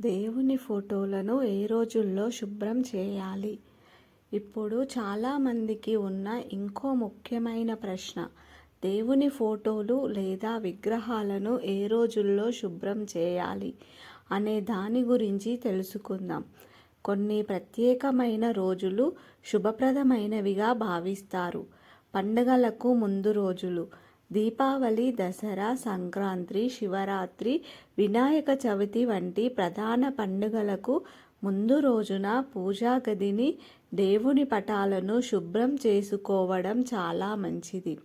దేవుని ఫోటోలను ఏ రోజుల్లో శుభ్రం చేయాలి? ఇప్పుడు చాలామందికి ఉన్న ఇంకో ముఖ్యమైన ప్రశ్న. దేవుని ఫోటోలు లేదా విగ్రహాలను ఏ రోజుల్లో శుభ్రం చేయాలి అనే దాని గురించి తెలుసుకుందాం. కొన్ని ప్రత్యేకమైన రోజులు శుభప్రదమైనవిగా భావిస్తారు. పండుగలకు ముందు రోజులు. దీపావళి దసరా సంక్రాంతి శివరాత్రి వినాయక చవితి వంటి ప్రధాన పండుగలకు ముందు రోజున పూజా గదిని దేవుని పటాలను శుభ్రం చేసుకోవడం చాలా మంచిది.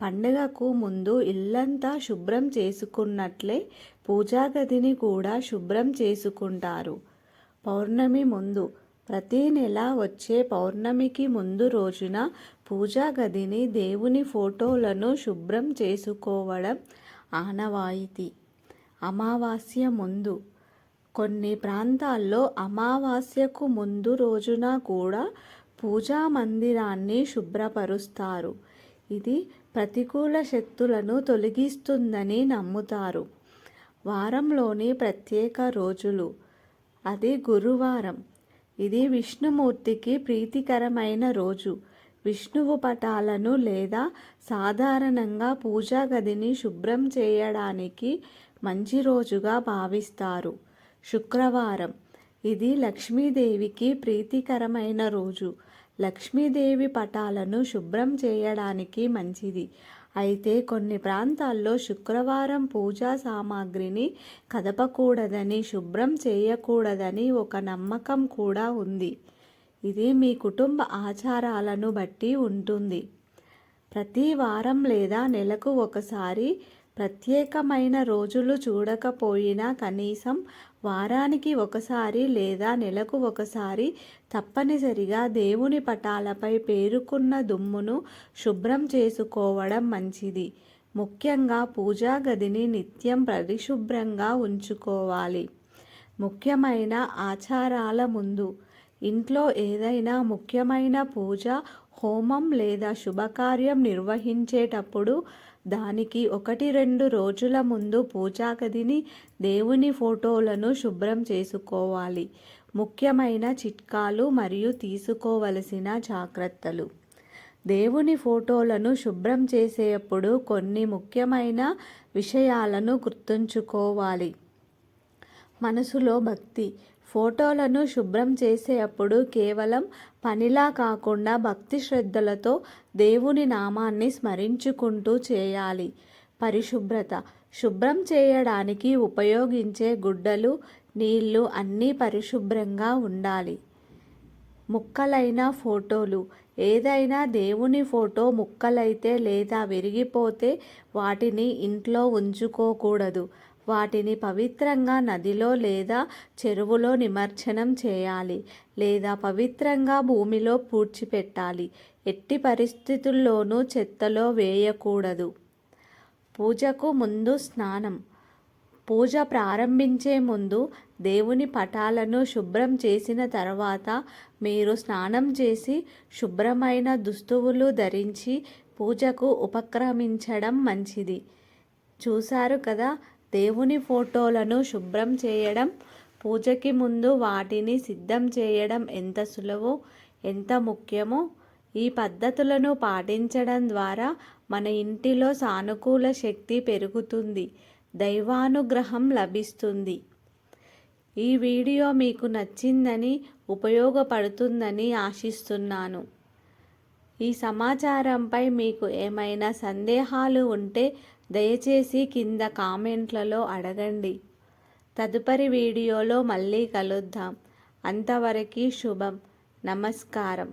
పండుగకు ముందు ఇల్లంతా శుభ్రం చేసుకున్నట్లే పూజా గదిని కూడా శుభ్రం చేసుకుంటారు. పౌర్ణమి ముందు ప్రతి నెల వచ్చే పౌర్ణమికి ముందు రోజున పూజా గదిని దేవుని ఫోటోలను శుభ్రం చేసుకోవడం ఆనవాయితీ. అమావాస్య ముందు. కొన్ని ప్రాంతాల్లో అమావాస్యకు ముందు రోజున కూడా పూజా మందిరాన్ని శుభ్రపరుస్తారు. ఇది ప్రతికూల శక్తులను తొలగిస్తుందని నమ్ముతారు. వారంలోని ప్రత్యేక రోజులు. అది గురువారం. ఇది విష్ణుమూర్తికి ప్రీతికరమైన రోజు. విష్ణువు పటాలను లేదా సాధారణంగా పూజా గదిని శుభ్రం చేయడానికి మంచి రోజుగా భావిస్తారు. శుక్రవారం. ఇది లక్ష్మీదేవికి ప్రీతికరమైన రోజు. లక్ష్మీదేవి పటాలను శుభ్రం చేయడానికి మంచిది. అయితే కొన్ని ప్రాంతాల్లో శుక్రవారం పూజా సామాగ్రిని కదపకూడదని శుభ్రం చేయకూడదని ఒక నమ్మకం కూడా ఉంది. ఇది మీ కుటుంబ ఆచారాలను బట్టి ఉంటుంది. ప్రతి వారం లేదా నెలకు ఒకసారి ప్రత్యేకమైన రోజులు చూడకపోయినా కనీసం వారానికి ఒకసారి లేదా నెలకు ఒకసారి తప్పనిసరిగా దేవుని పటాలపై పేరుకున్న దుమ్మును శుభ్రం చేసుకోవడం మంచిది. ముఖ్యంగా పూజా గదిని నిత్యం పరిశుభ్రంగా ఉంచుకోవాలి. ముఖ్యమైన ఆచారాల ముందు ఇంట్లో ఏదైనా ముఖ్యమైన పూజ హోమం లేదా శుభకార్యం నిర్వహించేటప్పుడు దానికి ఒకటి రెండు రోజుల ముందు పూజా గదిని దేవుని ఫోటోలను శుభ్రం చేసుకోవాలి. ముఖ్యమైన చిట్కాలు మరియు తీసుకోవలసిన జాగ్రత్తలు. దేవుని ఫోటోలను శుభ్రం చేసేటప్పుడు కొన్ని ముఖ్యమైన విషయాలను గుర్తుంచుకోవాలి. మనసులో భక్తి. ఫోటోలను శుభ్రం చేసేటప్పుడు కేవలం పనిలా కాకుండా భక్తి శ్రద్ధలతో దేవుని నామాన్ని స్మరించుకుంటూ చేయాలి. పరిశుభ్రత. శుభ్రం చేయడానికి ఉపయోగించే గుడ్డలు నీళ్ళు అన్నీ పరిశుభ్రంగా ఉండాలి. ముక్కలైన ఫోటోలు. ఏదైనా దేవుని ఫోటో ముక్కలైతే లేదా విరిగిపోతే వాటిని ఇంట్లో ఉంచుకోకూడదు. వాటిని పవిత్రంగా నదిలో లేదా చెరువులో నిమజ్జనం చేయాలి లేదా పవిత్రంగా భూమిలో పూడ్చిపెట్టాలి. ఎట్టి పరిస్థితుల్లోనూ చెత్తలో వేయకూడదు. పూజకు ముందు స్నానం. పూజ ప్రారంభించే ముందు దేవుని పటాలను శుభ్రం చేసిన తర్వాత మీరు స్నానం చేసి శుభ్రమైన దుస్తువులు ధరించి పూజకు ఉపక్రమించడం మంచిది. చూశారు కదా? దేవుని ఫోటోలను శుభ్రం చేయడం పూజకి ముందు వాటిని సిద్ధం చేయడం ఎంత సులభో ఎంత ముఖ్యమో ఈ పద్ధతులను పాటించడం ద్వారా మన ఇంటిలో సానుకూల శక్తి పెరుగుతుంది దైవానుగ్రహం లభిస్తుంది. ఈ వీడియో మీకు నచ్చిందని ఉపయోగపడుతుందని ఆశిస్తున్నాను. ఈ సమాచారంపై మీకు ఏమైనా సందేహాలు ఉంటే దయచేసి కింద కామెంట్లలో అడగండి. తదుపరి వీడియోలో మళ్ళీ కలుద్దాం. అంతవరకు శుభం. నమస్కారం.